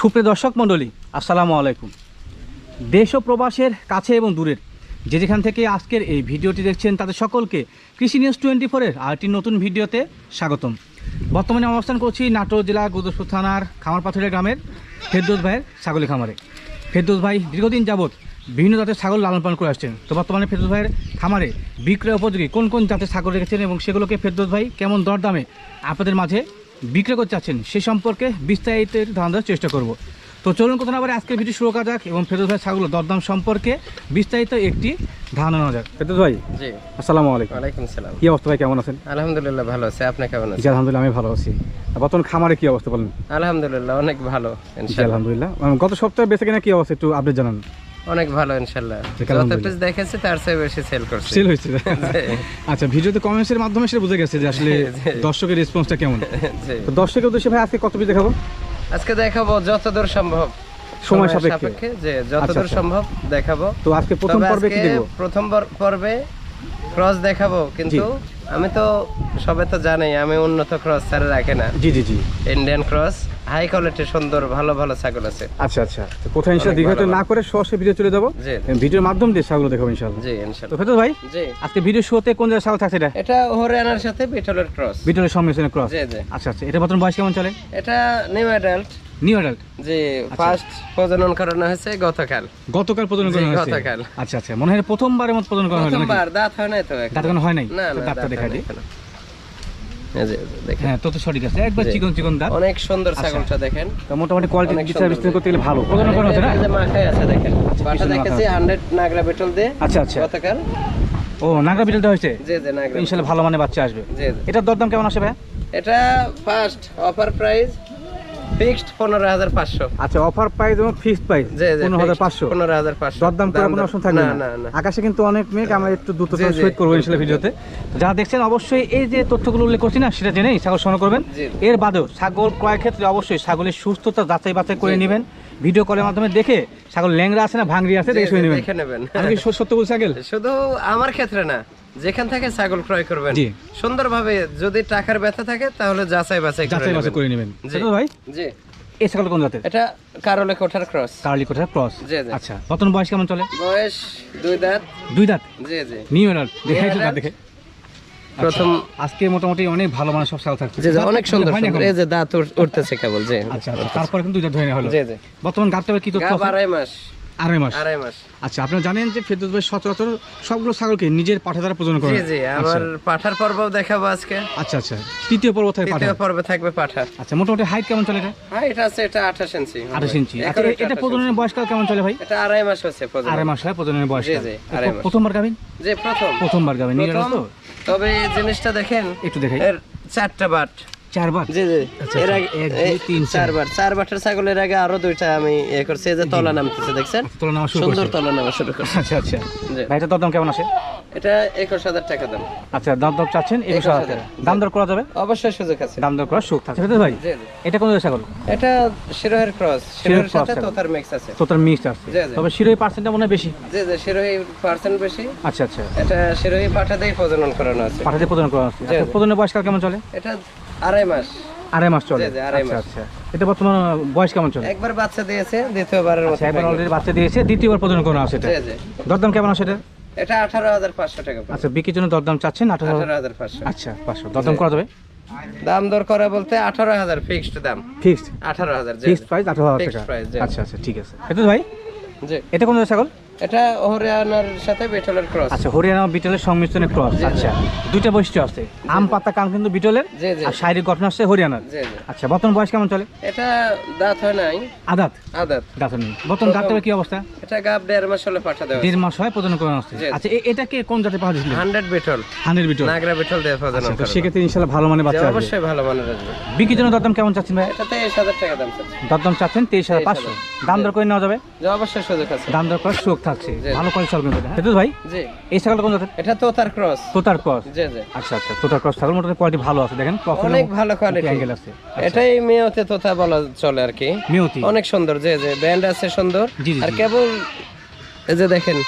সুপ্রিয় দর্শক মণ্ডলী, আসসালামু আলাইকুম। দেশ ও প্রবাসের কাছে এবং দূরের, যে যেখান থেকে আজকের এই ভিডিওটি দেখছেন তাদের সকলকে কৃষি নিউজ টোয়েন্টি ফোরের আরেকটি নতুন ভিডিওতে স্বাগতম। বর্তমানে অবস্থান করছি নাটোর জেলা গুদসপুর থানার খামারপাথুরিয়া গ্রামের ফেরদৌস ভাইয়ের ছাগলি খামারে। ফেরদৌস ভাই, দীর্ঘদিন যাবৎ বিভিন্ন জাতের ছাগল লালন পালন করে আসছেন। তো বর্তমানে ফেরদৌস ভাইয়ের খামারে বিক্রয় উপযোগী কোন কোন জাতের ছাগল রেখেছেন এবং সেগুলোকে ফেরদৌস ভাই, কেমন দরদামে আপনাদের মাঝে বিক্রয় করতে চাচ্ছেন সে সম্পর্কে বিস্তারিত ধারণা দেওয়ার চেষ্টা করব। তো চলুন কথা না বলে আজকের ভিডিও শুরু করা যাক এবং ফেরত ভাই ছাগল দরদাম সম্পর্কে বিস্তারিত একটি ধারণা নেওয়া যাক। ফেরদৌস ভাই জি। আসসালামু আলাইকুম। ওয়ালাইকুম সালাম। কি অবস্থা ভাই কেমন আছেন? আলহামদুলিল্লাহ ভালো আছে আপনি কেমন জি আছেন আলহামদুলিল্লাহ আমি ভালো আছি। বর্তমান খামারে কি অবস্থা বলেন? আলহামদুলিল্লাহ অনেক ভালো ইনশাআল্লাহ। আলহামদুলিল্লাহ। গত সপ্তাহে বেঁচে কিনা কি অবস্থা একটু আপডেট জানান। অনেক ভালো ইনশাআল্লাহ যত পিস দেখেছি তার চেয়ে বেশি সেল করছি। সেল হয়েছে? আচ্ছা ভিডিওতে কমেন্টসের মাধ্যমে সেটা বুঝে গেছে যে আসলে দর্শকের রেসপন্সটা কেমন। তো দর্শকের উদ্দেশ্যে ভাই আজকে কত পিস দেখাবো? আজকে দেখাবো যতদূর সম্ভব। সময় সাপেক্ষে। যে যতদূর আচ্ছা। সম্ভব দেখাবো। তো আজকে প্রথম পর্বে কি দেবো প্রথম পর্বে ক্রস দেখাবো কিন্তু আমি তো সবে তো জানি আমি উন্নত ক্রস ছাড়া রাখে না। জি জি জি। ইন্ডিয়ান ক্রস হাই কোয়ালিটির সুন্দর ভালো ভালো ছাগল আছে। আচ্ছা আচ্ছা। তো কোথায় না করে সরাসরি ভিডিও চলে যাব জি। ভিডিওর মাধ্যম দিয়ে ছাগল দেখাবো জি তো ইনশাআল্লাহ ভাই জি। আজকে ভিডিও শুরুতে কোন জায়গায় ছাগল থাকছে এটা? এটা হরিয়ানার সাথে বিটলের ক্রস ভিডিওর সম্মিশ্রণে ক্রস জি জি। আচ্ছা আচ্ছা। এটা বর্তমান বয়স কেমন চলে? এটা নিউ অ্যাডাল্ট নিউ অ্যাডাল্ট যে ফার্স্ট প্রজনন করানো হয়েছে গতকাল। গতকাল প্রজনন করা জি, হয়েছে। গতকাল। আচ্ছা আচ্ছা। মনে হয় প্রথমবারের মতো প্রজনন করা নাকি প্রথমবার দাঁত হয় নাই তো এখনও। দাঁত কোনো হয় নাই? না তো দাঁতটা দাঁত দেখা হয় নাই দিই। এখনও। এই যে, এই যে, দেখেন হ্যাঁ তো তো সঠিক আছে। একবার চিকন চিকন দাঁত। অনেক সুন্দর আচ্ছা। ছাগলটা দেখেন। তো মোটামুটি কোয়ালিটি করতে গেলে ভালো। না? মাথায় আছে দেখেন। দেখেছি নাগরা বেটল দিয়ে আচ্ছা আচ্ছা। গতকাল। ও নাগরা বিটলটা হয়েছে? জি জি নাগরা ইনশাল্লাহ ভালো মানে বাচ্চা আসবে। জি এটার দরদাম কেমন আসবে ভাই এটা ফার্স্ট অফার প্রাইস ফিক্সড আচ্ছা অফার প্রাইস এবং ফিক্সড প্রাইস দরদাম করার কোনো অপশন থাকবে না আকাশে কিন্তু অনেক মেঘ আমরা একটু দ্রুত জি, জি। সহিত করব ইনশাল্লাহ ভিডিওতে। যারা দেখছেন অবশ্যই এই যে তথ্যগুলো উল্লেখ করছি না সেটা জেনেই ছাগল সংগ্রহ করবেন। এর বাদেও ছাগল ক্রয়ের ক্ষেত্রে অবশ্যই ছাগলের সুস্থতা যাচাই বাছাই করে। নেবেন। ভিডিও কলের মাধ্যমে দেখে ছাগল ল্যাংরা আছে না ভাঙড়ি আছে দেখে নেবেন। আমি সত্য- বলছি ছাগল? শুধু আমার ক্ষেত্রে না যেখান থেকে ছাগল ক্রয় করবেন। সুন্দরভাবে যদি টাকার ব্যথা থাকে তাহলে যাচাই বাছাই করে যাচাই বাছাই। করে নেবেন। ভাই জি। এই ছাগল কোন জাতের? এটা কারলে কোঠার ক্রস। কার্লি কোঠার ক্রস। জি, জি। আচ্ছা বয়স কেমন চলে? বয়স দুই দাঁত। দুই দাঁত? জি জি। নিউ দেখে। দেখে প্রথম আচ্ছা, আজকে মোটামুটি অনেক ভালো মানের সব ছাগল থাকছে। জি অনেক সুন্দর এই যে দাঁত উঠতেছে কেবল জি। আচ্ছা আচ্ছা তারপরে কিন্তু ধরে নেওয়া হলো। জি জি। বর্তমান গাবটা কি তথ্য গাব আছে? আড়াই মাস। আড়াই মাস? আড়াই মাস। আচ্ছা আপনারা জানেন যে ফেরদৌস ভাই সচরাচর সবগুলো ছাগলকে নিজের পাঠা দ্বারা প্রজন করে জি জি আমার পাঠার পর্ব দেখাবো আজকে। আচ্ছা আচ্ছা। তৃতীয় পর্ব থেকে পাঠা? তৃতীয় পর্বে থাকবে পাঠা। আচ্ছা মোটামুটি হাইট কেমন চলে এটা? হ্যাঁ এটা আছে এটা আঠাশ ইঞ্চি আঠাশ ইঞ্চি আচ্ছা এটা 28 প্রজননের বয়সকাল কেমন চলে ভাই? এটা আড়াই মাস হচ্ছে প্রজনন। আড়াই মাস হয় প্রজননের বয়স জি, জি, আড়াই মাস। প্রথমবার গাবেন যে প্রথম। প্রথমবার গাবেন নিয়ে তবে জিনিসটা দেখেন একটু দেখাই। এর চারটা বাট। চারবার? জি জি। আচ্ছা, এর আচ্ছা, আগে তিন, চারবার। ছাগলের আগে আরও দুইটা আমি এ করছি যে তলা নামতেছে দেখছেন? তোলা নেওয়া শুরু সুন্দর করছে। তলা নামা শুরু করছে। আচ্ছা আচ্ছা। দরদাম কেমন আসে? এটা একুশ হাজার টাকা দাম। আচ্ছা দাম দর চাচ্ছেন একুশ একুশ হাজার হাজার। টাকা। দাম দর করা যাবে? অবশ্যই সুযোগ আছে। দাম দর করা সুখ থাকছে। ভাই জি জি। এটা কোন ছাগল? এটা শিরোহের ক্রস। শিরোহের শিরোহের সাথে তোতার মিক্স আছে। তোতার মিক্সড আছে। তবে পার্সেন্টটা মনে বেশি। জি জি শিরোহী পার্সেন্ট বেশি। আচ্ছা আচ্ছা। এটা শিরোহী প্রজনন করানো আছে। পাঠাতে প্রদান করা আছে। জি, জি। প্রদানের বয়সকাল কেমন চলে? এটা আড়াই মাস। আড়াই মাস চলে? আচ্ছা। আচ্ছা। এটা বর্তমান বয়স কেমন চলে? একবার বাচ্চা দিয়েছে দ্বিতীয়বারের মতো আচ্ছা এবার pregnant। অলরেডি বাচ্চা দিয়েছে দ্বিতীয়বার প্রদান করা আছে এটা। দরদাম কেমন আছে এটা? এটা আঠারো হাজার পাঁচশো টাকা আচ্ছা বিক্রির জন্য দরদাম চাচ্ছেন আঠারো আঠারো হাজার পাঁচশো। আচ্ছা পাঁচশো। দরদাম করা যাবে? দাম দর করা বলতে আঠারো হাজার ফিক্সড দাম। ফিক্সড আঠারো হাজার জি, ফিক্সড প্রাইস আঠারো হাজার Fixed টাকা। আচ্ছা আচ্ছা ঠিক আছে। এটা ভাই? জি। এটা কোন ছাগল? এটা হরিয়ানার সাথে বেটলের ক্রস আচ্ছা হরিয়ানা বিটলের সংমিশ্রণে ক্রস। আচ্ছা দুইটা বৈশিষ্ট্য আছে। আম পাতা কাম কিন্তু বিটলের আর শারীরিক গঠন আছে হরিয়ানার। আচ্ছা বর্তমান বয়স কেমন চলে? এটা দাঁত হয় নাই। আদাত? আদাত। দাঁত নেই। বর্তমান কি অবস্থা? এটা গাব দেড় মাস হলে পাঠা দেওয়া দেড় মাস হয় প্রদান করা আছে। আচ্ছা এ- এটাকে কোন জাতে পাওয়া দিয়েছিল হান্ড্রেড বেটল। হানের বিটল। নাগরা বেটল আচ্ছা প্রজনন তো সেক্ষেত্রে ইনশাল্লাহ ভালো মানে বাচ্চা অবশ্যই ভালো মানের আসবে। বিক্রির জন্য দরদাম কেমন চাচ্ছেন ভাই? এটা তেইশ হাজার টাকা দাম চাচ্ছি। দরদাম চাচ্ছেন তেইশ হাজার পাঁচশো। দাম দর করে নেওয়া যাবে? অবশ্যই সুযোগ আছে। দাম দর করার সুযোগ থাকছে। ভালো কোয়ালিটি ছাগল কিন্তু সেতু ভাই? জি। এই ছাগলটা কোন জাতের? এটা তোতার ক্রস। তোতার ক্রস? জি জি। আচ্ছা আচ্ছা তোতার ক্রস। ছাগল মোটামুটি কোয়ালিটি ভালো আছে দেখেন। অনেক ভালো কোয়ালিটি অ্যাঙ্গেল আছে। এটাই মেয়েতে তোতা বলা চলে আর কি। মিউতি অনেক সুন্দর যে জি। ব্যান্ড আছে সুন্দর। জি, জি, আর কেবল এই যে দেখেন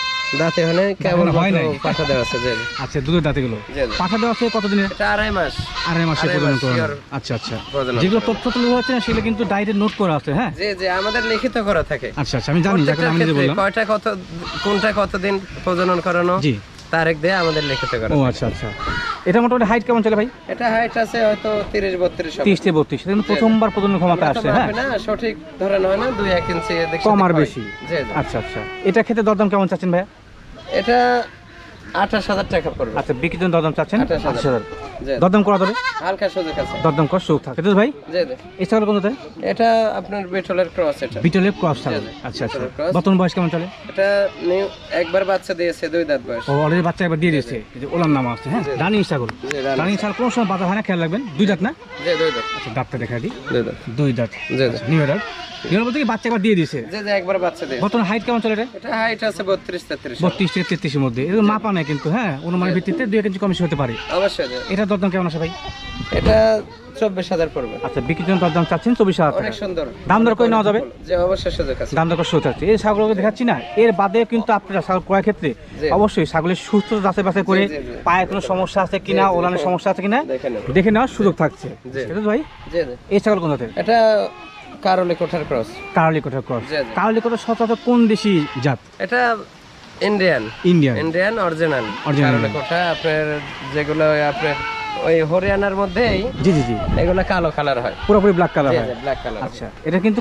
দাঁতে হলে কেমন হয় নাই। পাঠা দেওয়া আছে যে। আচ্ছা দুধের দাঁতিগুলো জি, জি। পাঠা দেওয়া আছে কতদিনে আড়াই মাস। আড়াই মাসে প্রজনন করানো। আচ্ছা আচ্ছা। যেগুলো তথ্য তুলে হচ্ছে না সেগুলো কিন্তু ডাইরেক্ট নোট করা আছে হ্যাঁ? জি জি আমাদের লিখিত করা থাকে। আচ্ছা আচ্ছা আমি জানি যাকে আমি যে বললাম। কয়টা কত কোনটা কতদিন প্রজনন করানো? জি। তারিখ দিয়ে আমাদের লিখিত করা ও আচ্ছা আচ্ছা। এটা মোটামুটি হাইট কেমন চলে ভাই? এটা হাইট আছে হয়তো তিরিশ বত্রিশ তিরিশ থেকে বত্রিশ। এটা কিন্তু প্রথমবার প্রজনন ক্ষমতা আসে হ্যাঁ? না সঠিক ধরেন হয় না দুই এক ইঞ্চি এদিক কম আর বেশি। আচ্ছা আচ্ছা। এটা খেতে দরদাম কেমন চাচ্ছেন ভাইয়া? এটা আঠাশ হাজার টাকা পড়বে। আচ্ছা বিক্রির জন্য দরদাম চাচ্ছেন? আঠাশ হাজার। দরদাম করা যাবে? হালকা সুযোগ আছে। দরদাম কর সুখ থাকে। ভাই? এই ছাগল এটা আপনার বেটলের ক্রস এটা। বিটলের ক্রস ছাগল। আচ্ছা আচ্ছা। বর্তমান বয়স কেমন চলে? এটা একবার বাচ্চা দিয়েছে দুই দাঁত বয়স। ও অলরেডি বাচ্চা একবার দিয়ে দিয়েছে। যে ওলার নাম আছে হ্যাঁ? রানিং ছাগল। রানিং ছাগল। কোন সময় বাধা হয় না? খেয়াল রাখবেন। দুই দাঁত না? জি দুই দাঁত। আচ্ছা দাঁতটা দেখা দিই। দুই দাঁত। দুই দাঁত। জি জি। নিউ দাঁত নিউ বলতে কি বাচ্চা একবার দিয়ে দিয়েছে? একবার বাচ্চা বর্তমান হাইট কেমন চলে এটা? এটা হাইট আছে বত্রিশ তেত্রিশ। বত্রিশ থেকে তেত্রিশের মধ্যে। এরকম মাপা নেই কিন্তু হ্যাঁ? অনুমানের ভিত্তিতে দুই এক ইঞ্চি কমিশন হতে পারে। অবশ্যই এটা দরদাম কেমন আছে ভাই? এটা পড়বে। আচ্ছা বিক্রির জন্য দরদাম চাচ্ছেন অনেক সুন্দর। দাম দর করে নেওয়া যাবে? যে অবশ্যই সুযোগ আছে। দাম দর করে এই দেখাচ্ছি না। এর বাদে কিন্তু আপনারা ছাগল ক্রয় ক্ষেত্রে অবশ্যই ছাগলের সুস্থ যাচাই বাছাই করে। পায়ে কোনো সমস্যা আছে কিনা ওলানের সমস্যা আছে কিনা দেখে নেওয়ার সুযোগ থাকছে। ঠিক আছে ভাই? এই ছাগল কোনটাতে এটা কারলি কোঠার ক্রস। ক্রস সচরাচর কোন দেশি জাত? এটা ইন্ডিয়ান। ইন্ডিয়ান। Indian original. আপনার যেগুলো আপনার ওই হরিয়ানার মধ্যেই জি জি জি। এগুলো কালো কালার হয়। পুরোপুরি ব্ল্যাক কালার হয়। ব্ল্যাক কালার আচ্ছা এটা কিন্তু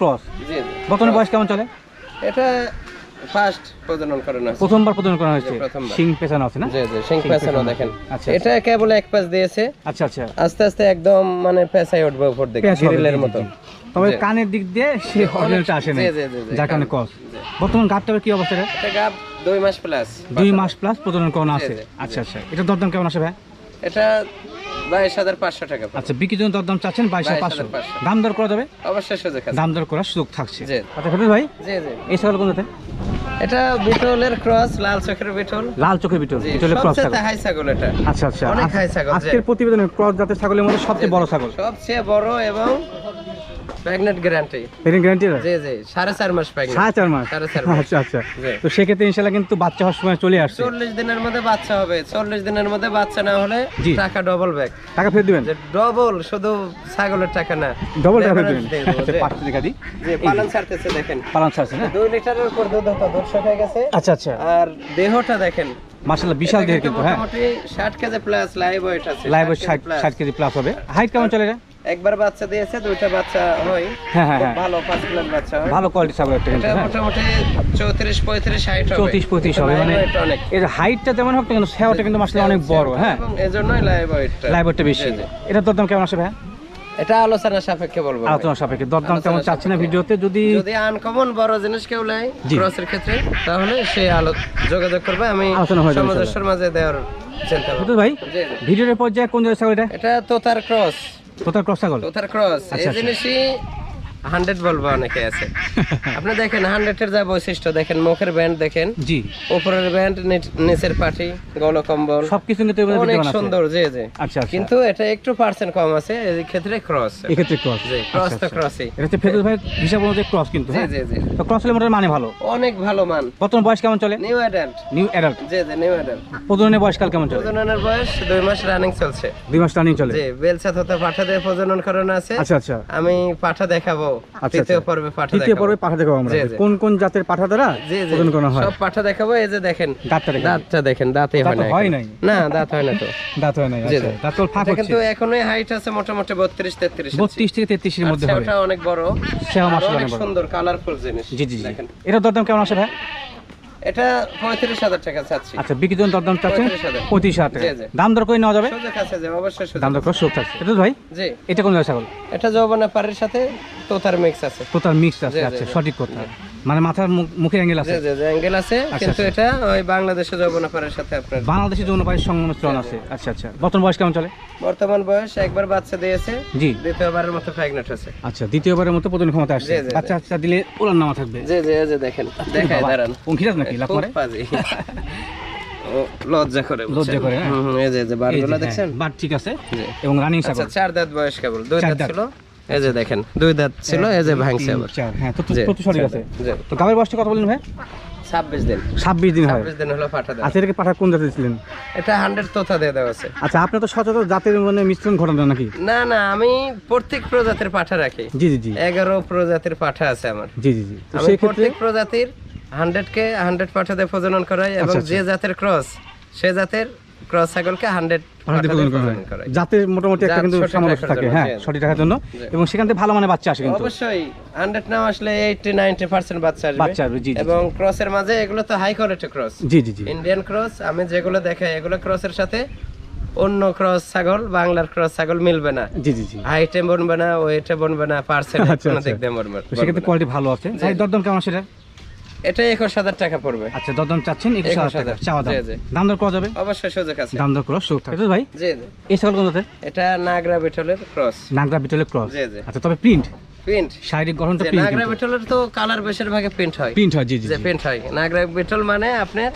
ক্রস। জি জি। বর্তমানে বয়স কেমন চলে? এটা ফার্স্ট প্রজনন করানো হয়েছে। প্রথমবার করা হয়েছে। জি, পেছানো আছে না? জি জি সিং পেছানো দেখেন। আচ্ছা, এটা কেবল এক পাশ দিয়েছে। আচ্ছা আচ্ছা। আস্তে আস্তে একদম মানে পেছায় উঠবে উপর দিকে গ্রিলের মতো। তবে কানের দিক দিয়ে সে অরিজিনালটা আসে না যার কারণে কস বর্তমান গাছটার কি অবস্থা রে? এটা গাব দুই মাস প্লাস দুই মাস প্লাস প্রজনন করানো আছে। আচ্ছা আচ্ছা। এটা দরদাম কেমন আসে ভাই? এটা বাইশ হাজার পাঁচশো টাকা। আচ্ছা বিক্রির জন্য দরদাম চাচ্ছেন বাইশ হাজার পাঁচশো। 22,500 দাম দর করা যাবে? অবশ্যই সুযোগ দাম দর করার সুযোগ থাকছে। আচ্ছা ফেরত ভাই? জি জি। এই ছাগল কোনটাতে? এটা বিটলের ক্রস লাল চোখের বিটল। লাল চোখের বিটল ভিতরে ক্রস ছাগল। সবচেয়ে হাই ছাগল এটা। আচ্ছা আচ্ছা। অনেক হাই ছাগল, আজকের প্রতিবেদনে ক্রস জাতের ছাগলের মধ্যে সবচেয়ে বড় ছাগল। সবচেয়ে বড় এবং গ্যারান্টি গ্যারান্টি জি জি মাস মাস? মাস। আচ্ছা আচ্ছা। তো সেক্ষেত্রে ইনশাল্লাহ কিন্তু বাচ্চা হওয়ার সময় চলে আসছে। চল্লিশ দিনের মধ্যে বাচ্চা হবে। চল্লিশ দিনের মধ্যে বাচ্চা না হলে টাকা ডবল ব্যাক টাকা ফেরত দিবেন? ডবল শুধু ছাগলের টাকা না। ডবল টাকা ফেরত দিবেন। আচ্ছা পাঁচটা দেখা দিই যে পালন ছাড়তেছে দেখেন। পালন ছাড়ছে না? দুই লিটারের উপর দুধ হতো দুধ শুকিয়ে গেছে। আচ্ছা আচ্ছা। আর দেহটা দেখেন। মার্শাল্লাহ বিশাল দেহের কিন্তু হ্যাঁ। মোটামুটি ষাট কেজি প্লাস লাইভ ওয়েট আছে লাইভ 60 plus। ষাট কেজি প্লাস হবে। হাইট কেমন চলে এটা একবার বাচ্চা দিয়েছে দুইটা বাচ্চা হয়। হ্যাঁ হ্যাঁ হ্যাঁ। ভালো পাঁচ কিলোর বাচ্চা হয়। ভালো কোয়ালিটি একটা এটা মোটামুটি হবে। হবে মানে এর হাইটটা যেমন হোক না সেওটা কিন্তু মাসলে অনেক বড় হ্যাঁ। এজন্যই লাইভ ওয়েটটা লাইভটা বেশি। জি, জি। এটা কেমন আসে ভাই এটা আলোচনা সাপেক্ষে বলব আলোচনা সাপেক্ষে। দরদাম তেমন চাচ্ছি না ভিডিওতে? যদি যদি আনকমন বড় জিনিস কেউ নেয়। ক্রসের ক্ষেত্রে তাহলে সে আলো যোগাযোগ করবে। আমি মাঝে দেওয়ার চিন্তা ভাই। ভিডিওর পর্যায়ে কোন জায়গায় এটা? এটা তোতার ক্রস তোতার ক্রস আগল তোতার ক্রস এই আচ্ছা। জিনিসই হান্ড্রেড বলব অনেকে আছে। আপনি দেখেন হান্ড্রেডের যা বৈশিষ্ট্য দেখেন মুখের ব্যান্ড দেখেন। জি। উপরের ব্যান্ড নিচের পাটি গল কম্বল। সবকিছু কিন্তু অনেক সুন্দর জি জি। আচ্ছা আচ্ছা। কিন্তু এটা একটু পার্সেন্ট কম আছে এই ক্ষেত্রে ক্রস ক্রস জি ক্রস তো ক্রসই এটা হচ্ছে ফেরত ভাই হিসাব অনুযায়ী ক্রস কিন্তু জি হ্যাঁ? জি জি। তো ক্রস হলে মানে ভালো। অনেক ভালো মান। বর্তমান বয়স কেমন চলে? নিউ অ্যাডাল্ট নিউ অ্যাডাল্ট জি জি নিউ অ্যাডাল্ট প্রজননের বয়সকাল কেমন চলে? প্রজননের বয়স দুই মাস রানিং চলছে। দুই মাস রানিং চলে। জি বেলসাত হতে পাঠা দিয়ে প্রজনন করানো আছে। আচ্ছা আচ্ছা। আমি পাঠা দেখাবো। আচ্ছা। তৃতীয় পর্বে পাঠা তৃতীয় পর্বে পাঠা দেখাবো আমরা। জি, জি। কোন কোন জাতের পাঠা দ্বারা জি জি। হয়? সব পাঠা দেখাবো এই যে দেখেন। দাঁতটা দাঁতটা দেখেন দাঁতে হয় না হয় নাই। না দাঁত হয় না তো। দাঁত হয় নাই জি, আচ্ছা। জি। দাঁত তো ফাঁক এটা কিন্তু এখনই হাইট আছে মোটামুটি বত্রিশ তেত্রিশ বত্রিশ থেকে তেত্রিশের মধ্যে হবে। ওটা অনেক বড়। অনেক সুন্দর কালারফুল জিনিস। জি জি জি। এটা দরদাম কেমন আসে ভাই? এটা পঁয়ত্রিশ হাজার টাকা চাচ্ছি। আচ্ছা বিক্রির জন্য দরদাম চাচ্ছেন? পঁয়ত্রিশ হাজার। টাকা জি, জি। দাম দর করে নেওয়া যাবে? সুযোগ আছে অবশ্যই দাম দর করে সুযোগ থাকছে। এটা ভাই? জি। এটা কোন ছাগল? এটা যৌবনা পাড়ের সাথে তোতার মিক্স আছে। তো মিক্স আছে জি, জি, আচ্ছা সঠিক কথা। মানে মাথার মুখের অ্যাঙ্গেল আছে? জি জি জি অ্যাঙ্গেল আছে। কিন্তু আচ্ছা। এটা ওই বাংলাদেশে যৌবনা পাড়ের সাথে আপনার বাংলাদেশি যৌনপায়ের সংমিশ্রণ আছে। আচ্ছা আচ্ছা। বর্তমান বয়স কেমন চলে? বর্তমান বয়স একবার বাচ্চা দিয়েছে। জি। দ্বিতীয়বারের মতো প্রেগনেন্ট আছে। আচ্ছা দ্বিতীয়বারের মতো প্রজন ক্ষমতা আসছে। বাচ্চা বাচ্চা দিলে ওলার নামা থাকবে। জি দেখেন। দেখায় দাঁড়ান। পঙ্খিরাজ নাকি? লাভ খুব ও লজ্জা করে লজ্জা করে, হ্যাঁ। হুম, হুম, এই যে যে বারগুলো দেখছেন? বাট ঠিক আছে। এবং রানিং আচ্ছা ছাগল চার দাঁত বয়স কেবল। দুই দাঁত দাঁত। ছিল? এই যে দেখেন দুই দাঁত ছিল এই যে ভাঙছে আবার হ্যাঁ তো তো সঠিক আছে। তো গাবের বয়সটা কত বলেন ভাই? ছাব্বিশ দিন। ছাব্বিশ দিন হয়। ছাব্বিশ দিন হলো পাঠা আচ্ছা এটাকে পাঠা কোন জাতের ছিলেন? এটা হান্ড্রেড তোতা দিয়ে দেওয়া আছে। আচ্ছা আপনি তো সচরাচর জাতের মানে মিশ্রণ ঘটান নাকি? না না আমি প্রত্যেক প্রজাতির পাঠা রাখি। জি জি জি। এগারো প্রজাতির পাঠা আছে আমার। জি জি জি। আমি প্রত্যেক প্রজাতির হান্ড্রেড কে হান্ড্রেড পাঠা প্রজনন করাই এবং আচ্ছা, যে জাতের ক্রস সে জাতের ক্রস ছাগলকে হান্ড্রেড যাতে মোটামুটি একটা কিন্তু থাকে হ্যাঁ। সঠিক রাখার জন্য। এবং সেখান থেকে ভালো মানে বাচ্চা আসে কিন্তু। অবশ্যই হান্ড্রেড নাও আসলে এইটি নাইনটি পার্সেন্ট বাচ্চা আসবে। বাচ্চা আসবে, জি। এবং ক্রসের মাঝে এগুলো তো হাই কোয়ালিটি ক্রস। জি জি জি। ইন্ডিয়ান ক্রস আমি যেগুলো দেখাই এগুলো ক্রসের সাথে অন্য ক্রস ছাগল বাংলার ক্রস ছাগল মিলবে না। জি জি জি। হাইটে বনবে না ওয়েটে বনবে না পার্সেল আচ্ছা, কোনো আচ্ছা। দিক দিয়ে বনবে সেক্ষেত্রে কোয়ালিটি ভালো আছে। দরদাম কেমন সেটা এটা একুশ হাজার টাকা পড়বে। আচ্ছা দরদাম চাচ্ছেন একুশ একুশ হাজার। টাকা চাওয়া দাম। দর করা যাবে? অবশ্যই সুযোগ আছে। দাম দর করা সুযোগ থাকে ভাই জি জি। এই ছাগল এটা নাগরা বিটলের ক্রস। নাগরা বিটলের ক্রস। জি, জি। আচ্ছা তবে প্রিন্ট? প্রিন্ট। শারীরিক গঠনটা প্রিন্ট নাগরা বিটলের তো কালার বেশিরভাগে প্রিন্ট হয়। প্রিন্ট হয় জি জি প্রিন্ট হয়। নাগরা বিটল মানে আপনার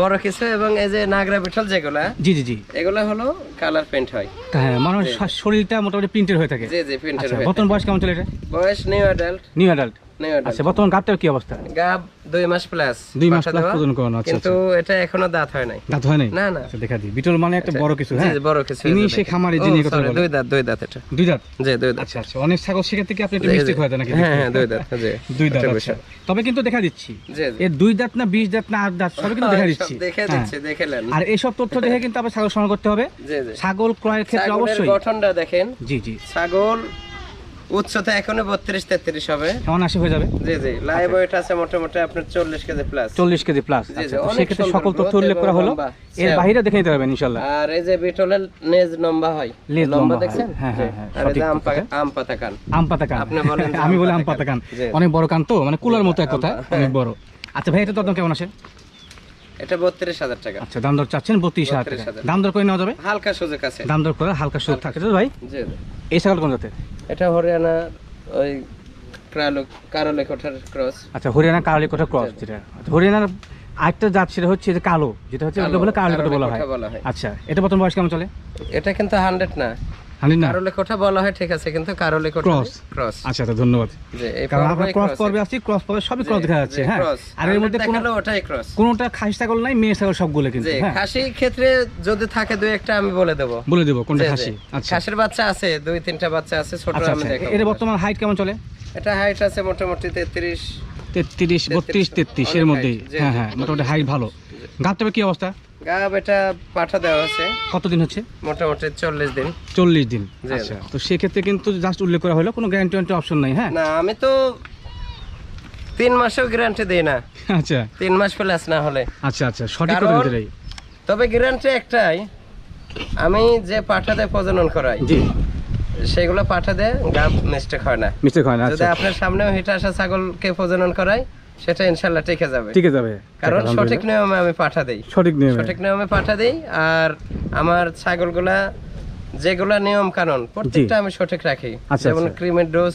বড় কিছু এবং এই যে নাগরা বিটল যেগুলা জি জি জি। এগুলো হলো কালার প্রিন্ট হয়। হ্যাঁ মানুষ শরীরটা মোটামুটি প্রিন্টের হয়ে থাকে। জি জি প্রিন্টের আচ্ছা বর্তমান বয়স কেমন চলে এটা? বয়স নিউ অ্যাডাল্ট। New adult. আচ্ছা বর্তমান গাবটার কি অবস্থা? গাব দুই মাস প্লাস দুই মাস plus প্রজনন করানো, আচ্ছা, কিন্তু এটা এখনও দাঁত হয় নাই। দাঁত হয় নাই? না না। আচ্ছা দেখা দিই বিটল মানে একটা বড় কিছু হ্যাঁ? বড় কিছু ইনি সে খামারে যিনি কথা sorry, দুই দাঁত দুই দাঁত এটা। দুই দাঁত? জি দুই দাঁত। আচ্ছা আচ্ছা অনেক ছাগল সেক্ষেত্রে কি আপনি একটু মিস্টেক জি। নাকি হ্যাঁ হ্যাঁ দুই দাঁত জি। দুই দাঁত আচ্ছা। তবে কিন্তু দেখা দিচ্ছি। এর দুই দাঁত না বিশ দাঁত না আট দাঁত সবই কিন্তু দেখা দিচ্ছি। দেখে হ্যাঁ। দিচ্ছি দেখে নেন। আর এইসব তথ্য দেখে কিন্তু আবার ছাগল সংগ্রহ করতে হবে। ছাগল ক্রয়ের ক্ষেত্রে অবশ্যই। গঠনটা দেখেন। জি জি। ছাগল উচ্চতা এখনও বত্রিশ তেত্রিশ হবে। হয়ে যাবে? জি জি। লাইভ ওয়েট আছে মোটামুটি আপনার চল্লিশ কেজি প্লাস চল্লিশ কেজি প্লাস অনেক সেক্ষেত্রে সকল তথ্য উল্লেখ করা হলো। এর। বাইরে দেখে নিতে পারবেন ইনশাল্লাহ। আর এই যে বিটলের নেজ লম্বা হয়। লেজ লম্বা দেখছেন? হ্যাঁ, হ্যাঁ, হ্যাঁ, আর এই যে আম পাতা কান আম পাতা কান আপনি বলেন আমি বলি আম পাতা কান। অনেক বড় কান তো মানে কুলার মতো এক কথা অনেক বড়। আচ্ছা ভাই এটা দরদাম কেমন আছে? এটা বত্রিশ হাজার টাকা। আচ্ছা দাম দর চাচ্ছেন বত্রিশ হাজার টাকা। দাম দর করে নেওয়া যাবে? হালকা সুযোগ আছে। দাম দর করে হালকা সুযোগ থাকে তো ভাই? জি জি। এই ছাগল কোন জাতের? এটা হরিয়ানা ওই কালো কারলে কোঠার ক্রস। আচ্ছা হরিয়ানা কারলি কোঠা ক্রস যেটা। আচ্ছা, হরিয়ানার আরেকটা জাত সেটা হচ্ছে যে কালো যেটা হচ্ছে বলে কারলি কোঠা বলা হয়। আচ্ছা এটা বর্তমান বয়স কেমন চলে? এটা কিন্তু হান্ড্রেড না। হান্ড্রেড না বলা হয় ঠিক আছে কিন্তু কারলে কোঠা Cross। ক্রস আচ্ছা আচ্ছা ধন্যবাদ। কারণ পর্বে ক্রস পর্বে আসছি ক্রস পর্বে সবই ক্রস দেখা যাচ্ছে হ্যাঁ। আর এর মধ্যে কোনো ওটাই ক্রস কোনোটা খাসি ছাগল নাই মেয়ে ছাগল সবগুলো কিন্তু হ্যাঁ। খাসি ক্ষেত্রে যদি থাকে দুই একটা আমি বলে দেবো। বলে দেবো কোনটা জি, জি। খাসি? আচ্ছা। খাসির বাচ্চা আছে দুই তিনটা বাচ্চা আছে ছোট আচ্ছা আমি আচ্ছা। দেখাবো। এর বর্তমান হাইট কেমন চলে? এটা হাইট আছে মোটামুটি তেত্রিশ তেত্রিশ বত্রিশ তেত্রিশ এর অনেক মধ্যেই। হ্যাঁ হ্যাঁ মোটামুটি হাইট ভালো। গাবটা কি অবস্থা? গাব এটা পাঠা দেওয়া আছে কতদিন হচ্ছে? মোটামুটি চল্লিশ দিন। চল্লিশ দিন। আচ্ছা তো সেক্ষেত্রে কিন্তু জাস্ট উল্লেখ করা হলো কোনো গ্যারান্টি ওয়ারেন্টি অপশন নাই হ্যাঁ? না আমি তো তিন মাসেও গ্যারান্টি দিই না। আচ্ছা। তিন মাস প্লাস না হলে। আচ্ছা আচ্ছা সঠিক কথা এটাই তবে গ্যারান্টি একটাই আমি যে পাঠা দিয়ে প্রজনন করাই জি। সেগুলো পাঠা দিয়ে গাব মিস্টেক হয় না। মিস্টেক হয় না যদি আপনার সামনেও হিটে আসা ছাগলকে প্রজনন করাই সেটা ইনশাল্লাহ টিকে যাবে। ঠিক যাবে। কারণ সঠিক নিয়মে আমি পাঠা দেই। সঠিক নিয়মে। সঠিক নিয়মে পাঠা দেই আর আমার ছাগলগুলা যেগুলা নিয়ম কানুন প্রত্যেকটা আমি সঠিক রাখি। আচ্ছা, যেমন আচ্ছা। ক্রিমের ডোজ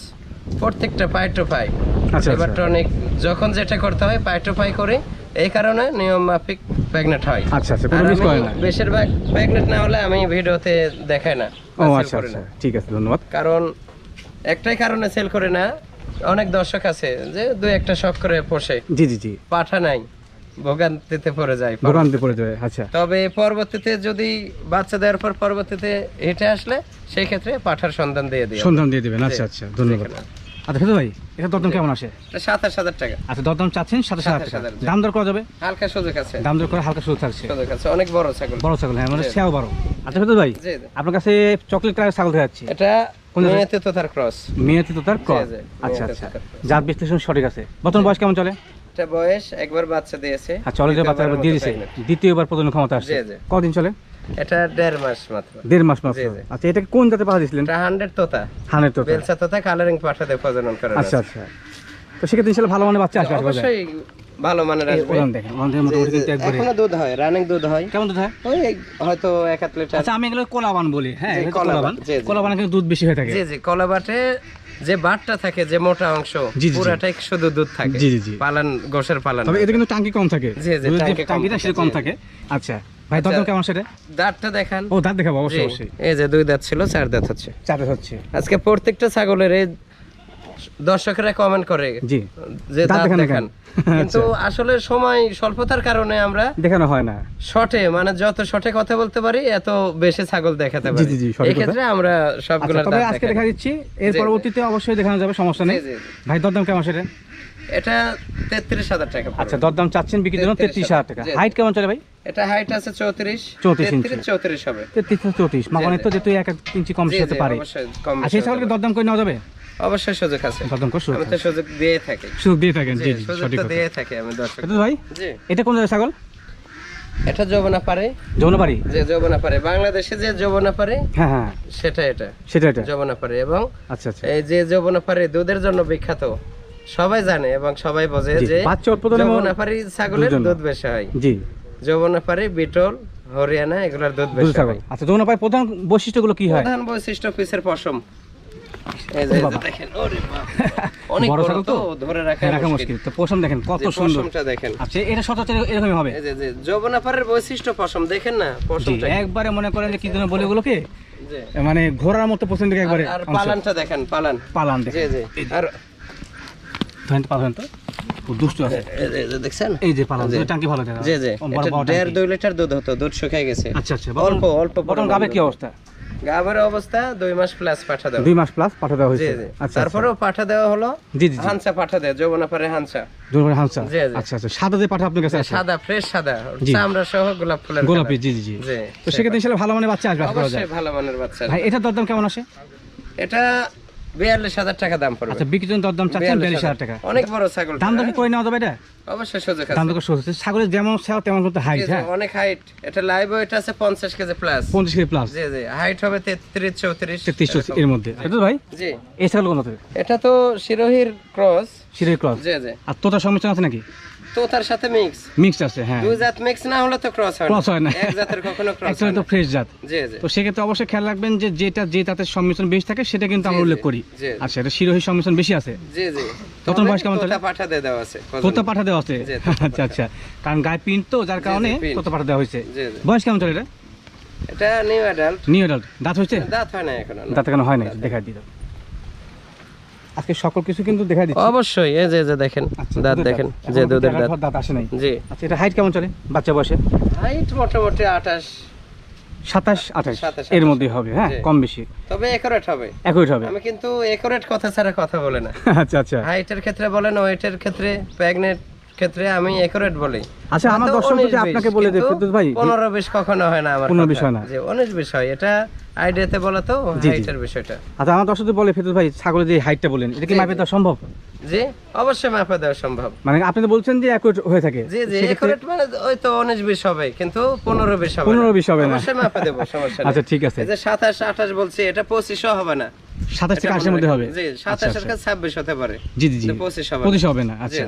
প্রত্যেকটা পাই টু পাই। আচ্ছা, এবার আচ্ছা। টনিক যখন যেটা করতে হয় পাই টু পাই করি এই কারণে নিয়ম মাফিক প্রেগনেন্ট হয়। আচ্ছা আচ্ছা কোনো মিস করে না। বেশিরভাগ প্রেগনেন্ট না হলে আমি ভিডিওতে দেখাই না ও আচ্ছা আচ্ছা ঠিক আছে ধন্যবাদ। কারণ একটাই কারণে সেল করে না অনেক দর্শক আছে যে দুই একটা শখ করে পোষে। জি জি জি। পাঠা নাই ভোগান্তিতে পড়ে যায় ভোগান্তি পড়ে যায় আচ্ছা। তবে পরবর্তীতে যদি বাচ্চা দেওয়ার পর পরবর্তীতে হেঁটে আসলে সেই ক্ষেত্রে পাঠার সন্ধান দিয়ে দিই সন্ধান দিয়ে দেবেন আচ্ছা আচ্ছা ধন্যবাদ। আচ্ছা ফেদু ভাই এটা দরদাম কেমন আসে? সাতাশ হাজার টাকা। আচ্ছা দরদাম চাচ্ছেন সাতাশ হাজার টাকা। 27,000 দাম দর করা যাবে? হালকা সুযোগ আছে। দাম দর করে হালকা সুযোগ থাকছে। অনেক বড় ছাগল। বড় ছাগল হ্যাঁ মানে সেও বড়। আচ্ছা ফেদু ভাই। আপনার কাছে চকলেট কালার ছাগল এটা মেয়েতে তো তার ক্রস। মেয়েতে তো তার ক্রস। আচ্ছা আচ্ছা। জাত বিশ্লেষণ সঠিক আছে। বর্তমান বয়স কেমন চলে? এটা বয়স একবার বাচ্চা দিয়েছে। আচ্ছা অলরেডি বাচ্চা দিয়ে pregnant। দ্বিতীয়বার প্রজনন ক্ষমতা আসছে। কদিন চলে? এটা দেড় মাস মাত্র। দেড় মাস মাত্র। আচ্ছা এটা কোন জাতে পাঠা দিয়েছিলেন? এটা হান্ড্রেড তোতা। হানের তো বেলসা তোতা কালারিং পাঠাতে প্রজনন করে আচ্ছা আচ্ছা। তো সেক্ষেত্রে ইনশাল্লাহ ভালো মানে বাচ্চা আসবে। অবশ্যই ভালো মানের আসবে। ওলান দেখেন ওলান থেকে মোটামুটি কিন্তু একবারে। এখনও দুধ হয় রানিং দুধ হয়। কেমন দুধ হয়? ওই হয়তো এক লিটার। আচ্ছা আমি এগুলো কোলাবান বলি হ্যাঁ কলাবান, কোলাবান। কিন্তু দুধ বেশি হয়ে থাকে। জি জি কলা বাটে যে বাটটা থাকে যে মোটা অংশ। পুরাটাই শুধু দুধ থাকে। জি, জি, পালন পালান গোশের পালান তবে এতে কিন্তু টাঙ্কি কম থাকে। জি, জি, টাঙ্কিটা থাকে, সেটা কম থাকে। আচ্ছা ভাই দাঁত কেমন সেটা দাঁতটা দেখান। ও দাঁত দেখাবো অবশ্যই অবশ্যই। এই যে দুই দাঁত ছিল চার দাঁত হচ্ছে। চার দাঁত হচ্ছে। আজকে প্রত্যেকটা ছাগলের এই দর্শকেরা কমেন্ট করে জি। যে দাঁত দেখান কেন? কিন্তু আসলে সময় স্বল্পতার কারণে আমরা দেখানো হয় না। শর্টে মানে যত শর্টে কথা বলতে পারি এত বেশি ছাগল দেখাতে পারি। এই ক্ষেত্রে আমরা আচ্ছা সবগুলোর তবে দাঁত আজকে দেখা দিচ্ছি। এর। পরবর্তীতে অবশ্যই দেখানো যাবে সমস্যা নেই। ভাই দরদাম কেমন সেটা? এটা তেত্রিশ হাজার টাকা আচ্ছা দরদাম চাচ্ছেন বিক্রির জন্য 33 তেত্রিশ হাজার টাকা। জি, জি। হাইট কেমন চলে ভাই? এটা হাইট আছে চৌত্রিশ। 34 ইঞ্চি। চৌত্রিশ হবে। তেত্রিশ থেকে চৌত্রিশ। মাগনের তো যেহেতু এক এক ইঞ্চি কম জি, পারে। অবশ্যই কম আচ্ছা এই ছাগলকে দরদাম করে নেওয়া যাবে। অবশ্যই সুযোগ আছে। সুযোগ দিয়ে থাকি। সুযোগ দিয়ে থাকেন জি সঠিক। দিয়ে থাকি আমি দর্শক। ভাই? জি। এটা কোন ছাগল? এটা যৌবনা পারে যৌনবাড়ি যে যৌবনা পারে বাংলাদেশে যে যৌবনা পারে হ্যাঁ হ্যাঁ। সেটা এটা। সেটা এটা? যৌবনা পারে এবং আচ্ছা আচ্ছা। এই যে যৌবনা পারে দুধের জন্য বিখ্যাত সবাই জানে এবং সবাই বোঝে যে বাচ্চা উৎপাদন এবং যৌবনা পারি ছাগলের দুধ বেশি হয়। জি। যৌবনা পারি বিটল হরিয়ানা এগুলোর দুধ বেশি হয়। আচ্ছা যৌনপাড়ির প্রধান বৈশিষ্ট্যগুলো কি হয়? প্রধান বৈশিষ্ট্য পিসের পশম। একবারে মনে করেন কি যেন বলে ওগুলোকে? মানে ঘোড়ার মতো পছন্দ একবারে আর- আর অংশ। পালানটা দেখেন পালান। পালান দেখেন। আর ধরেন পালান তো? দুষ্ট আছে। এই যে- এই যে দেখছেন? এই যে পালান টাঙ্কি ভালো জি জি। লিটার দুধ হতো দুধ শুকায় গেছে। আচ্ছা আচ্ছা অল্প অল্প গাবে কি অবস্থা? গাবের অবস্থা দুই মাস প্লাস পাঠা দেওয়া। দুই মাস প্লাস পাঠা দেওয়া হয়েছে। আচ্ছা তারপরেও পাঠা দেওয়া হলো। জি জি হানসা পাঠা দেয় যৌবনাপাড়ে হানসা। হানসা। জি, জি। আচ্ছা আচ্ছা। সাদা যে পাঠা আপনার কাছে আছে? সাদা ফ্রেশ সাদা। চামড়া সহ গোলাপ ফুলের গোলাপি জি জি জি। তো সেক্ষেত্রে ইনশাআল্লাহ ভালো মানের বাচ্চা আসবে অবশ্যই ভালো মানের বাচ্চা। ভাই এটা দরদাম কেমন আছে এটা বিয়াল্লিশ হাজার টাকা দাম পড়বে। আচ্ছা বিক্রির জন্য দরদাম চাচ্ছেন বিয়াল্লিশ হাজার। টাকা। অনেক বড় ছাগল। দাম দর করে নেওয়া যাবে এটা? অবশ্যই দাম ছাগলের যেমন সেও তেমন হাইট হ্যাঁ? অনেক হাইট এটা লাইভ ওয়েট আছে পঞ্চাশ কেজি প্লাস পঞ্চাশ কেজি প্লাস জি জি হাইট হবে তেত্রিশ চৌত্রিশ। তেত্রিশ এর মধ্যে। তো ভাই? জি। এই ছাগল কোন এটা তো শিরোহির ক্রস সিরিয়াল ক্রস জি জি। আর তোর সমস্যা আছে নাকি? তো তার সাথে মিক্স আছে হ্যাঁ। দুই জাত মিক্স না হলে তো ক্রস হয় Cross হয় না। এক জাতের কখনো ক্রস অ্যাকচুয়ালি তো ফ্রেশ জাত। জি জি। তো সেক্ষেত্রে অবশ্যই খেয়াল রাখবেন যে যেটা যে সংমিশ্রণ বেশি থাকে সেটা কিন্তু আমরা উল্লেখ করি। জি। আচ্ছা এটা শিরোহী সংমিশ্রণ বেশি আছে? জি জি। বয়স কেমন? তোতা পাঠা দিয়ে দেওয়া আছে তোতা পাঠা দেওয়া আছে? আচ্ছা আচ্ছা। কারণ গায়ে প্রিন্ট তো যার কারণে। তোতা পাঠা দেওয়া হয়েছে। বয়স কেমন চলে এটা? এটা নিউ অ্যাডাল্ট নিউ অ্যাডাল্ট দাঁত হয়েছে? দাঁত হয় না এখনও দাঁত কেন হয় নাই দেখাই দিই। আজকে সকল কিছু কিন্তু দেখা দিচ্ছি। অবশ্যই এই যে যে দেখেন আচ্ছা, দাঁত দেখেন যে দুধের দাঁত। দাঁত আসে নাই। জি। আচ্ছা এটা হাইট কেমন চলে? বাচ্চা বয়সে? হাইট মোটামুটি আঠাশ। সাতাশ আঠাশ। এর মধ্যে হবে হ্যাঁ কম বেশি। তবে একুরেট হবে। একুরেট হবে? আমি কিন্তু একুরেট কথা ছাড়া কথা বলে না। আচ্ছা আচ্ছা। হাইটের ক্ষেত্রে বলেন ওয়েটের ক্ষেত্রে প্রেগনেন্ট ক্ষেত্রে আমি একুরেট বলি আচ্ছা আমার দর্শক যদি আপনাকে বলে দেয় ফেরদৌস ভাই 15 20 কখনো হয় না আমার 15 বিষয় না। জি 19 বিষয় এটা আইডিয়াতে বলা তো। হাইটের বিষয়টা আচ্ছা আমার দর্শক বলে ফেরদৌস ভাই ছাগলের যে হাইটটা বলেন এটা কি মাপে দেওয়া সম্ভব জি অবশ্যই মাপা দেওয়া সম্ভব মানে আপনি তো বলছেন যে একই হয়ে থাকে জি জি একুরেট মানে ওই তো 19 বিশ হবে কিন্তু 15 বিশ হবে 15 না। বিশ হবে না। অবশ্যই মাপা দেব সমস্যা নেই আচ্ছা ঠিক আছে এই যে 27 28 বলছি এটা 25 হবে না সাতাশ থেকে এটা আশির মনে মধ্যে হবে। জি আচ্ছা, 27 এর আচ্ছা। কাছে 26 হতে পারে জি জি জি 25 হবে না। পঁচিশ হবে না আচ্ছা।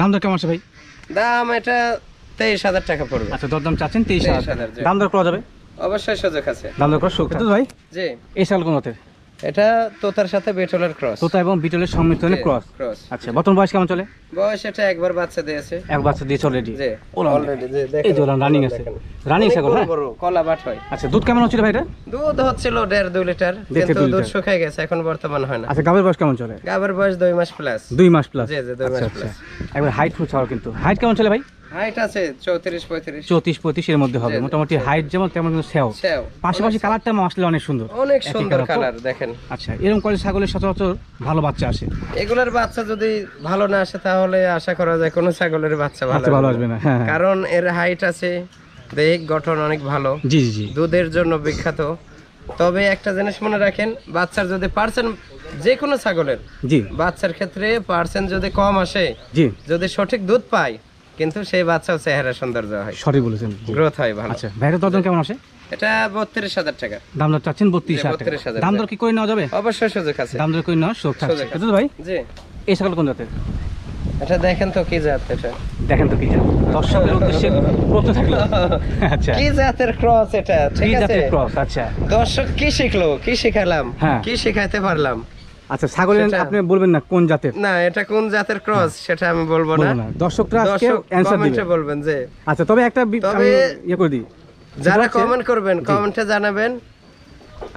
দাম দর কেমন আছে ভাই? দাম এটা 23000 টাকা পড়বে। আচ্ছা দরদাম চাচ্ছেন তেইশ হাজার। 23,000 দাম দর করা যাবে? অবশ্যই সুযোগ আছে। দাম দর করা সুখ ফেরদৌস ভাই জি। এই সাল কোনতে এটা তোতার সাথে বেটলের ক্রস তোতা এবং বিটলের সংমিশ্রণে ক্রস ক্রস আচ্ছা বর্তমান বয়স কেমন চলে? বয়স এটা একবার বাচ্চা দিয়েছে। এক বাচ্চা দিয়ে চলে রেডি জি অলরেডি জি এই যে রানিং আছে। রানিং ছাগল হ্যাঁ? কলা বাট হয়। আচ্ছা দুধ কেমন হচ্ছিল ভাই এটা দুধ হচ্ছিল দেড় দুই লিটার কিন্তু দুধ। শুকায় গেছে এখন বর্তমান হয় না। আচ্ছা গাবের বয়স কেমন চলে? গাবের বয়স দুই মাস প্লাস দুই মাস প্লাস জি জি দুই মাস আচ্ছা। আচ্ছা প্লাস একবার হাইট ফুল ছাড়া কিন্তু। হাইট কেমন চলে ভাই? হাইট আছে চৌত্রিশ পঁয়ত্রিশ। চৌত্রিশ পঁয়ত্রিশ এর মধ্যে হবে। মোটামুটি হাইট যেমন তেমন কিন্তু সেও। পাশাপাশি কালারটা আসলে অনেক সুন্দর। অনেক সুন্দর কালার দেখেন। আচ্ছা এরকম করে ছাগলের সচরাচর ভালো বাচ্চা আসে। এগুলার বাচ্চা যদি ভালো না আসে তাহলে আশা করা যায় কোনো ছাগলের বাচ্চা ভালো ভালো আসবে না। হ্যাঁ হ্যাঁ। কারণ এর হাইট আছে দেহ গঠন অনেক ভালো। জি জি দুধের জন্য বিখ্যাত। তবে একটা জিনিস মনে রাখেন বাচ্চার যদি পার্সেন্ট যে কোনো ছাগলের জি। বাচ্চার ক্ষেত্রে পার্সেন্ট যদি কম আসে জি। যদি সঠিক দুধ পায় কিন্তু সেই বাচ্চাও চেহারা সৌন্দর্য হয়। সঠিক বলেছেন গ্রোথ হয় ভালো। আচ্ছা ভাইয়ের দরদাম কেমন আসে? এটা বত্রিশ হাজার টাকা। দাম দর চাচ্ছেন বত্রিশ হাজার টাকা। দাম দর কি করে নেওয়া যাবে? অবশ্যই সুযোগ আছে। দাম দর করে নেওয়া সুযোগ থাকছে আছে। বুঝলি ভাই। জি। এই ছাগল কোন জাতের? এটা দেখেন তো কি জাত এটা? দেখেন তো কি জাত। দর্শকের উদ্দেশ্যে প্রশ্ন থাকল। আচ্ছা। কি জাতের ক্রস এটা? ঠিক আছে? জাতের ক্রস? আচ্ছা। দর্শক কি শিখলো? কি শিখালাম? হ্যাঁ। কি শিখাইতে পারলাম? আচ্ছা ছাগলের আপনি বলবেন না কোন জাতের? না এটা কোন জাতের ক্রস সেটা আমি বলব না। দর্শকরা আজকে অ্যানসার দিবে। বলবেন যে। আচ্ছা তবে একটা আমি ইয়ে করে দিই। যারা কমেন্ট করবেন কমেন্টে জানাবেন।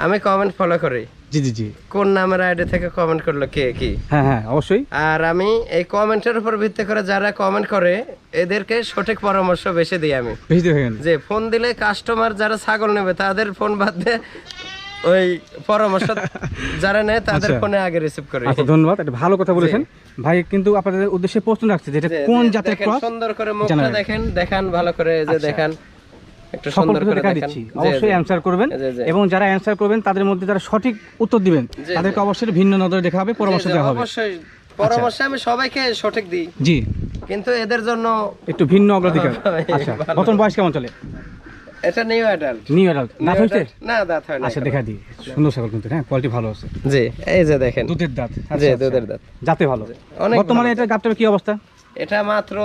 আমি কমেন্ট ফলো করি। জি জি জি। কোন নামের আইডি থেকে কমেন্ট করল কে কি? হ্যাঁ হ্যাঁ অবশ্যই। আর আমি এই কমেন্টের উপর ভিত্তি করে যারা কমেন্ট করে এদেরকে সঠিক পরামর্শ বেশি দিই আমি। যে ফোন দিলে কাস্টমার যারা ছাগল নেবে তাদের ফোন বাদ দিয়ে ওই পরামর্শ যারা নেয় তাদের আচ্ছা। ফোনে আগে রিসিভ করি। আচ্ছা ধন্যবাদ এটা ভালো কথা বলেছেন। ভাই কিন্তু আপনাদের উদ্দেশ্যে প্রশ্ন রাখছে যে কোন জাতের ক্রস? সুন্দর করে মুখটা দেখেন দেখান ভালো করে যে আচ্ছা। দেখান। একটু সুন্দর করে দেখান। অবশ্যই জি। করবেন। জি, জি। এবং যারা অ্যান্সার করবেন তাদের মধ্যে যারা সঠিক উত্তর দিবেন তাদেরকে অবশ্যই ভিন্ন নজরে দেখা হবে পরামর্শ দেওয়া হবে। অবশ্যই। পরামর্শ আমি সবাইকে সঠিক দিই। জি। কিন্তু এদের জন্য একটু ভিন্ন অগ্রাধিকার। আচ্ছা বর্তমান বয়স কেমন চলে? এটা নিউ অ্যাডাল্ট নিউ অ্যাডাল্ট দাঁত হয়েছে না দাঁত হয় না আচ্ছা দেখা দিই। সুন্দর ছাগল কিন্তু হ্যাঁ কোয়ালিটি ভালো আছে। জি এই যে দেখেন। দুধের দাঁত। জি আচ্ছা, আচ্ছা। দুধের দাঁত। যাতে ভালো। অনেক বর্তমানে এটা গাবটার কি অবস্থা? এটা মাত্র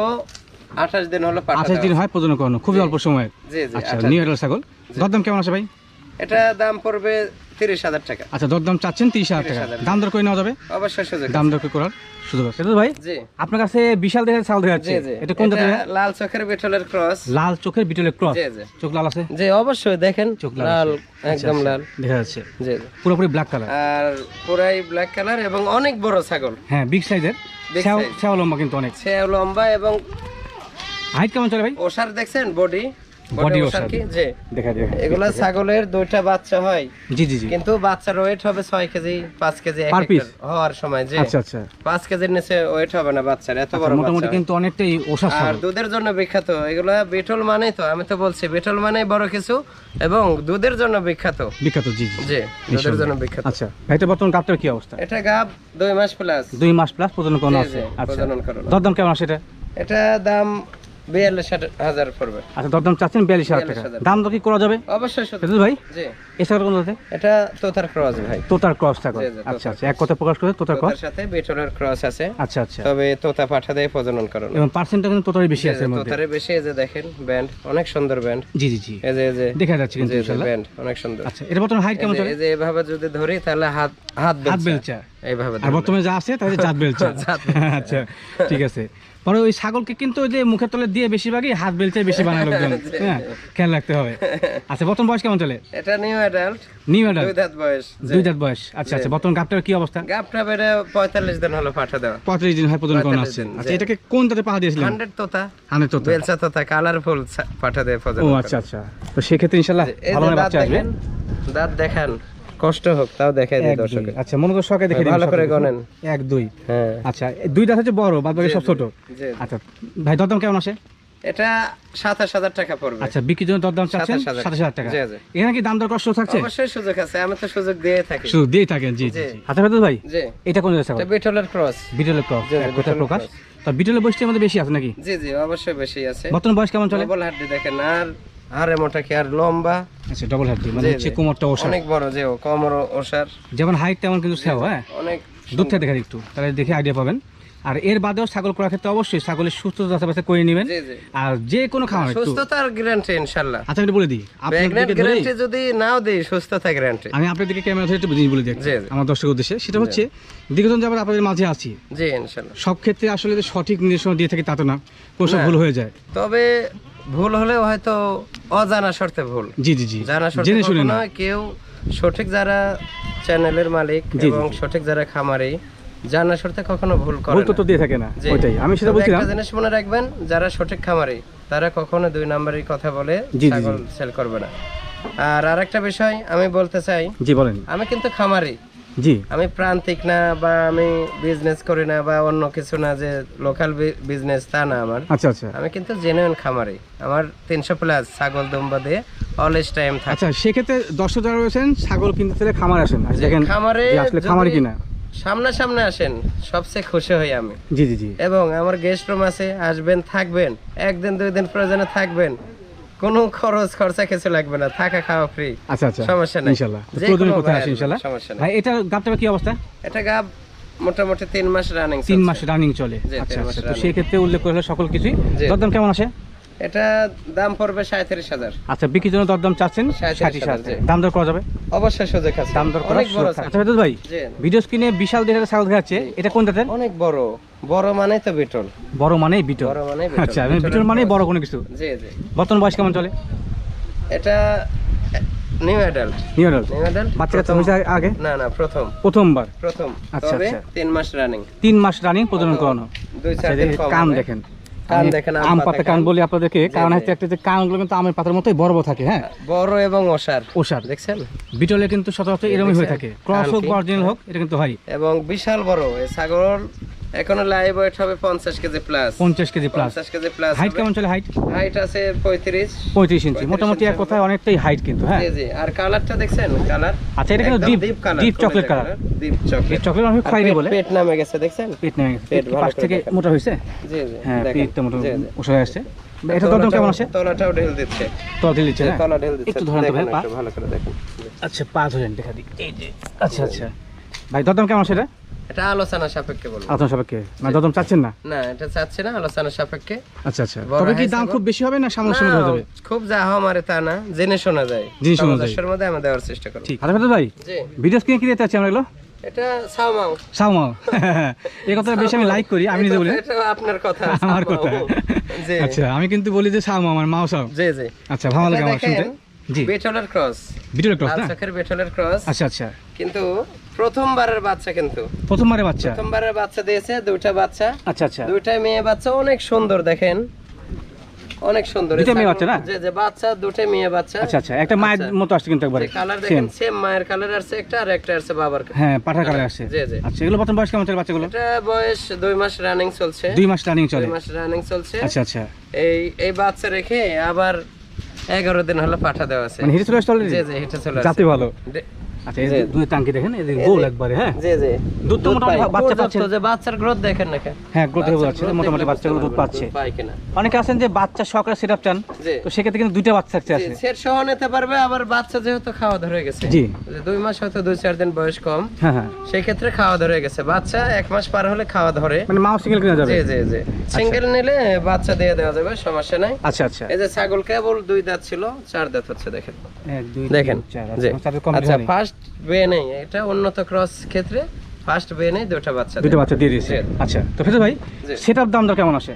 আঠাশ দিন হলো পাঠা আঠাশ দিন হয় প্রজনন করানো খুবই অল্প সময়ে। জি জি আচ্ছা নিউ অ্যাডাল্ট ছাগল। দরদাম কেমন আছে ভাই? এটা দাম পড়বে তিরিশ হাজার টাকা। আচ্ছা দরদাম চাচ্ছেন তিরিশ হাজার টাকা। দাম দর করে নেওয়া যাবে? অবশ্যই সুযোগ দাম দর করার সুযোগ আছে। ভাই জি। আপনার কাছে বিশাল দেহের ছাগল দেখা যাচ্ছে। এটা কোন জাতের লাল চোখের বিঠলের ক্রস। লাল চোখের বিটলের ক্রস? জি জি। চোখ লাল আছে? জি অবশ্যই দেখেন চোখ লাল। আচ্ছা, একদম আচ্ছা। লাল। দেখা যাচ্ছে। জি জি। পুরোপুরি ব্ল্যাক কালার আর পুরাই ব্ল্যাক কালার এবং অনেক বড় ছাগল। হ্যাঁ বিগ সাইজের সেও লম্বা কিন্তু অনেক। সে লম্বা এবং হাইট কেমন চলে ভাই? ওষার দেখছেন বডি বডি ওষার। ওষার কি? জি। এগুলা ছাগলের দুইটা বাচ্চা হয়। জি জি জি। কিন্তু বাচ্চার ওয়েট হবে ছয় কেজি পাঁচ কেজি এক Per হওয়ার সময় যে আচ্ছা আচ্ছা। পাঁচ কেজির নিচে ওয়েট হবে না বাচ্চার এত বড় আচ্ছা, মোটামুটি কিন্তু অনেকটাই ওষা আর দুধের জন্য বিখ্যাত এগুলা বিটল মানে তো আমি তো বলছি বিটল মানে বড় কিছু এবং দুধের জন্য বিখ্যাত। বিখ্যাত জি জি। জি দুধের জন্য বিখ্যাত। আচ্ছা ভাইটা বর্তমান গাবটার কি অবস্থা? এটা গাব দুই মাস প্লাস দুই মাস প্লাস প্রজনন করানো আছে। আচ্ছা। প্রজনন করানো। দরদাম কেমন আছে এটা? এটা দাম বিয়াল্লিশ হাজার পড়বে। আচ্ছা দরদাম চাচ্ছেন বিয়াল্লিশ হাজার টাকা। দাম দর কি করা যাবে? অবশ্যই শুধু। ভাই? জি। এই কোন জাতের? এটা তোতার ক্রস ভাই। তোতার ক্রস ছাগল। জি, জি, তোতার আচ্ছা আচ্ছা। এক কথা প্রকাশ করে তোতার ক্রস। সাথে বিটলের ক্রস আছে। আচ্ছা আচ্ছা। তবে তোতা পাঠা দিয়ে প্রজনন করানো। এবং পার্সেন্টটা কিন্তু তোতারই বেশি আছে এর মধ্যে। তোতারে বেশি। এই যে দেখেন ব্যান্ড অনেক সুন্দর ব্যান্ড। জি জি জি। এই যে এই যে। দেখা যাচ্ছে কিন্তু ইনশাআল্লাহ ব্যান্ড অনেক সুন্দর। আচ্ছা এটা বর্তমান হাইট কেমন চলে? এই যে এভাবে যদি ধরি তাহলে হাত হাত বেলচা। বেলচা। এইভাবে আর বর্তমানে যা আছে তাহলে জাত বেলচা। আচ্ছা ঠিক আছে। পরে ওই ছাগলকে কিন্তু ওই যে মুখের তলে দিয়ে বেশিরভাগই হাত বেলচাই বেশি বানায় লোকজন। হ্যাঁ খেয়াল রাখতে হবে। আচ্ছা বর্তমান বয়স কেমন চলে? এটা নিউ অ্যাডাল্ট নিউ অ্যাডাল্ট দুই দাঁত বয়স দুই দাঁত বয়স। আচ্ছা আচ্ছা বর্তমান গাপটার কি অবস্থা? গাপটা বেড়ে পঁয়তাল্লিশ দিন হলো পাঠা দেওয়া। পঁয়ত্রিশ দিন হয় প্রজন করানো 45 আচ্ছা এটাকে কোন দাঁতে পাহা দিয়েছিলেন? হান্ড্রেড তোতা। হানে তো বেলচা তোতা কালারফুল পাঠা দেয় ও আচ্ছা আচ্ছা। তো সেক্ষেত্রে ইনশাল্লাহ করে। ভালো বাচ্চা আসবে। দাঁত দেখান। কষ্ট হোক তাও দেখাই দিই দর্শকে আচ্ছা মনে করো শখে দেখে দিন ভালো করে। গণেন। এক দুই। হ্যাঁ। আচ্ছা এই দুই দাঁত হচ্ছে বড় বাদ বাকি সব ছোট। আচ্ছা ভাই দরদাম কেমন আসে? এটা সাতাশ হাজার টাকা পড়বে। আচ্ছা বিক্রির জন্য দরদাম চাচ্ছেন? 27,000 সাতাশ হাজার টাকা। জি, জি। এখানে কি দাম দর কষ্ট থাকছে? অবশ্যই সুযোগ আছে আমি তো সুযোগ দিয়ে থাকি। শুধু দিয়ে থাকেন জি জি। আচ্ছা ভাই জি। এটা কোন জায়গা এটা বিটলের ক্রস। বিটলের ক্রস। কথা প্রকাশ। তো বিটলের বয়সটার মধ্যে বেশি আছে নাকি? জি জি অবশ্যই বেশি আছে। বর্তমান বয়স কেমন চলে? ডবল হাড্ডি দেখেন আর হাড়ে মোটা কি আর লম্বা? আচ্ছা ডবল হাড্ডি মানে হচ্ছে কোমরটা ওষা অনেক বড় যে ও, কমর ওষার। যেমন হাইট তেমন কিন্তু সেও হ্যাঁ? অনেক দুধটা দেখা একটু তাহলে দেখে আইডিয়া পাবেন। আর এর বাদেও ছাগল করার ক্ষেত্রে অবশ্যই ছাগলের সুস্থতা যাচাই করে নেবেন। আর যে কোনো খাওয়ার সুস্থতার গ্যারান্টি ইনশাআল্লাহ। আচ্ছা আমি বলে দিই। গ্যারান্টি যদি নাও দেই সুস্থতা গ্যারান্টি আমি ক্যামেরা ধরে একটু জিনিস বলে দিই জি, জি। আমার দর্শক উদ্দেশ্যে। সেটা হচ্ছে দীর্ঘদিন যাবার আপনাদের মাঝে আছি। জি ইনশাআল্লাহ। সব ক্ষেত্রে আসলে সঠিক নির্দেশনা দিয়ে থাকে তা তো না কোনো। ভুল হয়ে যায়। তবে ভুল হলেও হয়তো অজানা শর্তে ভুল। জি জি জি। জানা শর্তে জেনে শুনে না। কেউ সঠিক যারা চ্যানেলের মালিক জি, এবং জি। সঠিক যারা খামারি জানা শর্তে কখনো ভুল করে ভুল তো না। তো দিয়ে থাকে না। জি। ওইটাই। আমি সেটা তবে বলছিলাম। একটা জিনিস মনে রাখবেন যারা সঠিক খামারি তারা কখনো দুই নাম্বারের কথা বলে জি, জি, ছাগল সেল করবে না। আর আরেকটা বিষয় আমি বলতে চাই জি বলেন। আমি কিন্তু খামারি জি। আমি প্রান্তিক না বা আমি বিজনেস করি না বা অন্য কিছু না যে লোকাল বিজনেস তা না আমার। আচ্ছা আচ্ছা। আমি কিন্তু জেনুইন খামারি। আমার তিনশো প্লাস ছাগল দুম্বা দিয়ে অলওয়েজ টাইম থাকে। আচ্ছা সেক্ষেত্রে দর্শক যারা রয়েছেন ছাগল কিনতে চাইলে খামার আসেন। দেখেন খামারে আসলে যদি খামারি কিনা। সামনাসামনি আসেন সবচেয়ে খুশি হই আমি। জি জি জি। এবং আমার গেস্ট রুম আছে আসবেন থাকবেন। একদিন দুই দিন প্রয়োজনে থাকবেন। কোনো খরচ খরচা কিছু লাগবে না। থাকা খাওয়া ফ্রি আচ্ছা আচ্ছা। সমস্যা নেই। ইনশাআল্লাহ যে প্রয়োজনীয় আসি ইনশাআল্লাহ সমস্যা নেই। ভাই এটা গাবটা কি অবস্থা? এটা গাব মোটামুটি তিন মাস রানিং তিন মাস রানিং চলে। আচ্ছা আচ্ছা। তো সেই ক্ষেত্রে উল্লেখ করে হলে সকল কিছুই। দদন দরদাম কেমন আসে? এটা দাম পড়বে সাঁত্রিশ হাজার। আচ্ছা বিক্রির জন্য দরদাম চাচ্ছেন? 37,000 হাজার দাম দর করা যাবে? অবশ্যই সুযোগ আছে। দাম দর করা অনেক বড় সুযোগ থাকে। ছাগল। আচ্ছা ফেরদৌস ভাই ভিডিও স্ক্রিনে বিশাল দেহের ছাগল দেখাচ্ছে। এটা কোন জাতের অনেক বড়। বড় মানে তো বিটল। বড় মানেই বিটল। বড় মানেই আচ্ছা বিটল মানেই বড় কোনো কিছু? জি জি। বর্তমান বয়স কেমন চলে? এটা new adult new adult new adult বাচ্চা কাচ্চা আগে? না না প্রথম। প্রথমবার? প্রথম। আচ্ছা, আচ্ছা। তিন মাস রানিং তিন মাস রানিং প্রজনন করানো। দুই আচ্ছা, চার দিন এই কান দেখেন। কান দেখেন, আম পাতা কান। বলি আপনাদেরকে কারণ হচ্ছে একটা যে কানগুলো কিন্তু আমের পাতার মতোই বড় বড় থাকে হ্যাঁ? বড় এবং দেখছেন? বিটলে কিন্তু সচরাচর এরকমই হয়ে থাকে। ক্রস হোক কান কি? বা অরিজিনাল হোক এটা কিন্তু হয়। এবং বিশাল বড় ছাগল এখনও লাইভ ওয়েট হবে পঞ্চাশ কেজি প্লাস পঞ্চাশ কেজি প্লাস পঞ্চাশ কেজি প্লাস হাইট কেমন চলে হাইট হাইট আছে পঁয়ত্রিশ। পঁয়ত্রিশ ইঞ্চি মোটামুটি এক কথায় অনেকটাই হাইট কিন্তু হ্যাঁ? জি জি। আর কালারটা দেখছেন? কালার আচ্ছা এটা কিন্তু deep deep chocolate colour deep chocolate chocolate অনেক খয়েরি বলে। পেট নামে গেছে দেখছেন? পেট নেমে গেছে। পেট পেট ভালো পাশ থেকে মোটা হয়েছে? জি জি। হ্যাঁ দেখেন। পেটটা মোটা। উঠে আসছে। এটা দরদাম কেমন আছে তলাটাও ঢেল দিচ্ছে। তল দিয়ে দিচ্ছে না তলা ঢেল দিচ্ছে। একটু ধরেন তো ভাই পা। ভালো করে দেখেন। আচ্ছা পা ধরেন দেখা দিই। এই যে আচ্ছা আচ্ছা। ভাই দরদাম কেমন আছে এটা? এটা আলোচনা সাপেক্ষে বলব। আপনার সাপেক্ষে? দরদাম চাচ্ছেন না? না এটা চাচ্ছে না আলোচনা সাপেক্ষে। আচ্ছা আচ্ছা। তবে কি দাম খুব বেশি হবে না হয়ে যাবে খুব যা হওয়া মারে তা না জেনে শোনা যায়। জেনে শোনা যায়। মধ্যে আমরা দেওয়ার চেষ্টা করব। ঠিক। আচ্ছা ভাই জি। ভিডিও স্ক্রিনে কি দিতে আছে আমরা এগুলো? এটা এই কথা বেশি আমি লাইক করি আমি নিজে বলি। এটা আপনার কথা আমার কথা। জি। আচ্ছা আমি কিন্তু বলি যে সাউমা আমার মাও সাউ জি জি। আচ্ছা ভালো লাগে আমার শুনতে। জি। বেটলের ক্রস ক্রস না? বেটলের ক্রস আচ্ছা আচ্ছা। কিন্তু প্রথমবারের বাচ্চা কিন্তু। প্রথমবারে বাচ্চা? প্রথমবারের বাচ্চা দিয়েছে দুইটা বাচ্চা। আচ্ছা আচ্ছা। দুইটা মেয়ে বাচ্চা অনেক সুন্দর দেখেন। অনেক সুন্দর। দুইটা এই মেয়ে বাচ্চা না? যে যে বাচ্চা দুটো মেয়ে বাচ্চা। আচ্ছা আচ্ছা একটা মায়ের আচ্ছা। মতো আসছে কিন্তু একবারে। কালার দেখেন সেম মায়ের কালার আছে একটা আর একটা আছে বাবার হ্যাঁ পাঠার কালার আসছে। জি, জি। আচ্ছা এগুলো প্রথম বয়স কেমন চলে বাচ্চাগুলো? এটা বয়স দুই মাস রানিং চলছে। দুই মাস রানিং চলে। দুই মাস রানিং চলছে। আচ্ছা আচ্ছা। এই এই বাচ্চা রেখে আবার এগারো দিন হলো পাঠা দেওয়া আছে। মানে হিটে চলে আসছে জি জি এটা চলে জাতি ভালো। দে- আচ্ছা এই দুই টাঙ্কি দেখেন এই এই গোল একবারে হ্যাঁ? জি জি। দুধ তো মোটামুটি বাচ্চা পাচ্ছে। যে বাচ্চার গ্রোথ দেখেন না হ্যাঁ গ্রোথ হয়ে যাচ্ছে মোটামুটি বাচ্চাগুলো দুধ পাচ্ছে। দুধ পায় কিনা। অনেকে আছেন যে বাচ্চা সহকারে সিরাপ চান তো সেক্ষেত্রে কিন্তু দুইটা বাচ্চা থাকতে আছে সেট সহ নিতে পারবে আবার বাচ্চা যেহেতু খাওয়া ধরে গেছে জি। দুই মাস হয়তো দুই চার দিন বয়স কম হ্যাঁ হ্যাঁ। সেই ক্ষেত্রে খাওয়া ধরে গেছে। বাচ্চা এক মাস পার হলে খাওয়া ধরে। মানে মাও সিঙ্গেল কিনা যাবে? জি জি জি। সিঙ্গেল নিলে বাচ্চা দিয়ে দেওয়া যাবে সমস্যা নাই। আচ্ছা আচ্ছা। এই যে ছাগল কেবল দুই দাঁত ছিল চার দাঁত হচ্ছে দেখেন। এক দুই দেখেন চার আচ্ছা, ফার্স্ট বে নেই এটা উন্নত ক্রস ক্ষেত্রে ফার্স্ট বে নেই দুটো বাচ্চা দুটো বাচ্চা দিয়ে দিয়েছে। আচ্ছা তো ফেজল ভাই জি। সেটার দাম দর কেমন আসে?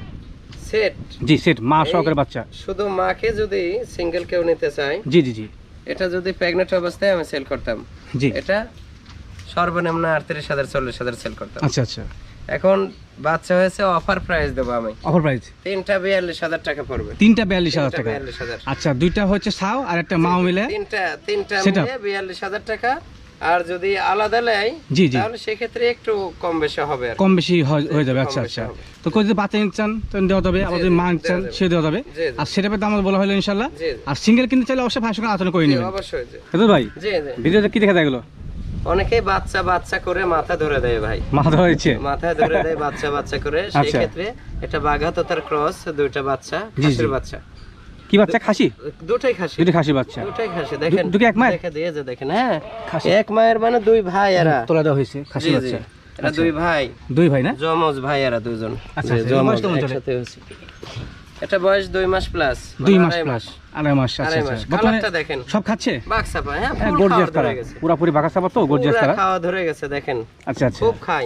সেট জি সেট মা সহকারে বাচ্চা। শুধু মাকে যদি সিঙ্গেল কেউ নিতে চায় জি জি জি। এটা যদি প্রেগনেন্ট অবস্থায় আমি সেল করতাম জি। এটা সর্বনিম্ন আটত্রিশ হাজার চল্লিশ হাজার সেল করতাম। আচ্ছা আচ্ছা। এখন বাচ্চা হয়েছে অফার প্রাইস দেবো আমি। অফার প্রাইস তিনটা বিয়াল্লিশ হাজার টাকা পড়বে। তিনটা বিয়াল্লিশ হাজার টাকা। আচ্ছা দুইটা হচ্ছে সাও আর একটা মাও মিলে। তিনটা তিনটা সেটা? মিলে বিয়াল্লিশ হাজার টাকা। আর যদি আলাদা নেয় জি জি। তাহলে সেক্ষেত্রে একটু কম বেশি হবে কম বেশি হয়ে যাবে। আচ্ছা আচ্ছা। তো কেউ যদি বাচ্চা চান তো দেওয়া যাবে। আবার যদি মা চান সে দেওয়া যাবে। আর সেটাপের দাম বলা হলো ইনশাল্লাহ। আর সিঙ্গেল কিনতে চাইলে অবশ্যই সঙ্গে আলোচনা করে নেবেন। অবশ্যই ভাই জি জি। ভিডিওতে কি দেখা যায় এগুলো অনেকেই বাচ্চা বাচ্চা করে মাথা ধরে দেয় ভাই। মাথা দিচ্ছে মাথায় ধরে দেয় বাচ্চা বাচ্চা করে। সেই আচ্ছা। ক্ষেত্রে এটা বাঘাত তার ক্রস দুইটা বাচ্চা। খাসির বাচ্চা। কি বাচ্চা? খাসি? দুটাই খাসি। দুটি খাসি বাচ্চা। দুটাই খাসি। দেখেন দুটো এক মায়ের? দেখে দিয়ে যে দেখেন হ্যাঁ। খাসি। এক মায়ের মানে দুই ভাই এরা। তোলা দেওয়া হয়েছে খাসি বাচ্চা। এরা দুই ভাই। দুই ভাই না? জমজ ভাই এরা দুজন। আচ্ছা, আচ্ছা, জমজ চলে? একসাথে হয়েছে। এটা বয়স দুই মাস প্লাস দুই মাস প্লাস আড়াই মাস আচ্ছা আড়াই আচ্ছা। দেখেন। সব খাচ্ছে? বাক্সা পায় হ্যাঁ হ্যাঁ গর্জিয়াস পুরাপুরি বাঁকা সাবার তো গর্জিয়াস খাওয়া ধরে গেছে দেখেন। আচ্ছা আচ্ছা। খুব খাই।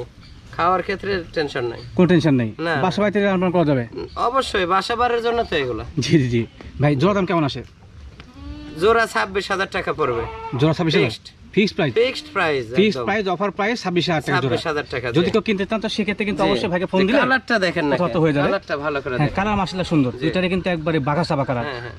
খাওয়ার ক্ষেত্রে টেনশন নাই। কোনো টেনশন নেই। বাসা বাড়িতে রান্না করা যাবে? অবশ্যই বাসা বাড়ির জন্য তো এগুলো। জি জি জি। ভাই জোড়া দাম কেমন আসে? জোড়া ছাব্বিশ হাজার টাকা পড়বে। জোড়া ছাব্বিশ হাজার? Fixed. Fixed price fixed price fixed price offer price ছাব্বিশ হাজার টাকা জোড়া। ছাব্বিশ হাজার টাকা যদি কেউ কিনতে চান তো সেক্ষেত্রে কিন্তু অবশ্যই ভাগে ফোন দিলে কালারটা দেখেন না কত হয়ে যাবে। কালারটা ভালো করে হ্যাঁ দেখেন। কালার মাসাল্লাহ সুন্দর। দুইটারে কিন্তু একবারে বাঘা সাবা কালার হ্যাঁ হ্যাঁ।